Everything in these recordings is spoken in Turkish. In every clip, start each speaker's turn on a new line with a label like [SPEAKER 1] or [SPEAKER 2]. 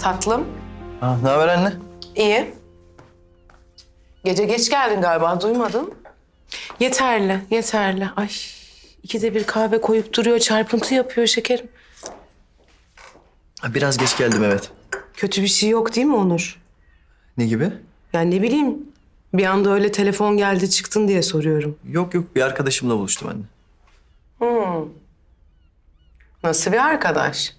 [SPEAKER 1] Tatlım.
[SPEAKER 2] Ha, ne haber anne?
[SPEAKER 1] İyi. Gece geç geldin galiba, duymadım. Yeterli, yeterli. Ay, ikide bir kahve koyup duruyor, çarpıntı yapıyor şekerim.
[SPEAKER 2] Biraz geç geldim evet.
[SPEAKER 1] Kötü bir şey yok değil mi Onur?
[SPEAKER 2] Ne gibi?
[SPEAKER 1] Yani ne bileyim, bir anda öyle telefon geldi çıktın diye soruyorum.
[SPEAKER 2] Yok yok bir arkadaşımla buluştum anne.
[SPEAKER 1] Nasıl bir arkadaş?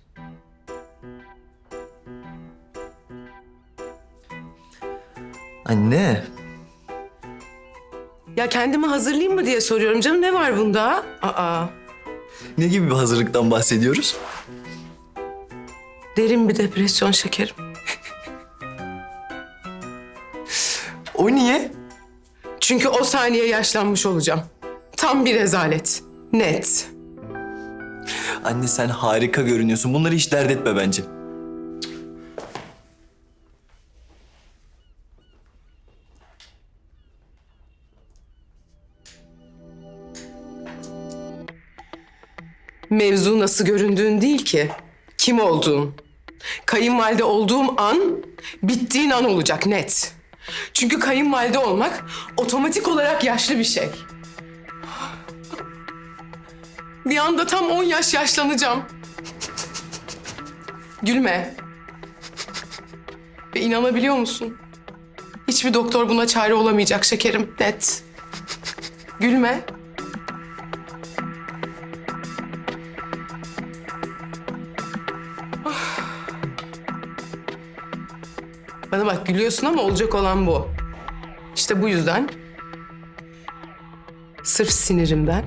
[SPEAKER 2] Anne.
[SPEAKER 1] Ya kendimi hazırlayayım mı diye soruyorum canım. Ne var bunda? Aa,
[SPEAKER 2] Ne gibi bir hazırlıktan bahsediyoruz?
[SPEAKER 1] derin bir depresyon şekerim.
[SPEAKER 2] O niye?
[SPEAKER 1] Çünkü o saniye yaşlanmış olacağım. Tam bir rezalet. Net.
[SPEAKER 2] Anne sen harika görünüyorsun. Bunları hiç dert etme bence.
[SPEAKER 1] Mevzu nasıl göründüğün değil ki. Kim olduğun. Kayınvalide olduğum an bittiğin an olacak net. Çünkü kayınvalide olmak otomatik olarak yaşlı bir şey. Bir anda tam 10 yaş yaşlanacağım. Gülme. Ve inanabiliyor musun? Hiçbir doktor buna çare olamayacak şekerim. Net. Gülme. Bana bak gülüyorsun ama olacak olan bu. İşte bu yüzden sırf sinirimden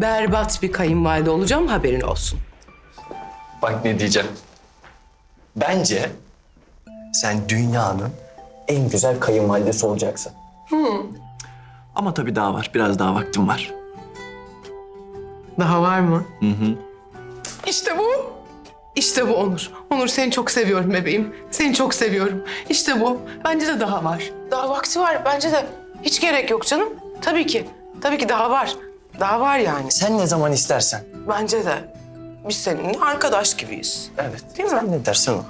[SPEAKER 1] berbat bir kayınvalide olacağım haberin olsun.
[SPEAKER 2] Bak ne diyeceğim. Bence sen dünyanın en güzel kayınvalidesi olacaksın. Ama tabii daha var. Biraz daha vaktim var.
[SPEAKER 1] Daha var mı? Hı hı. İşte bu. İşte bu Onur. Onur seni çok seviyorum bebeğim. Seni çok seviyorum. İşte bu. Bence de daha var. Daha vakti var. Bence de hiç gerek yok canım. Tabii ki. Tabii ki daha var. Daha var yani.
[SPEAKER 2] Sen ne zaman istersen.
[SPEAKER 1] Bence de. Biz seninle arkadaş gibiyiz.
[SPEAKER 2] Evet.
[SPEAKER 1] Değil mi?
[SPEAKER 2] Sen ne dersen o.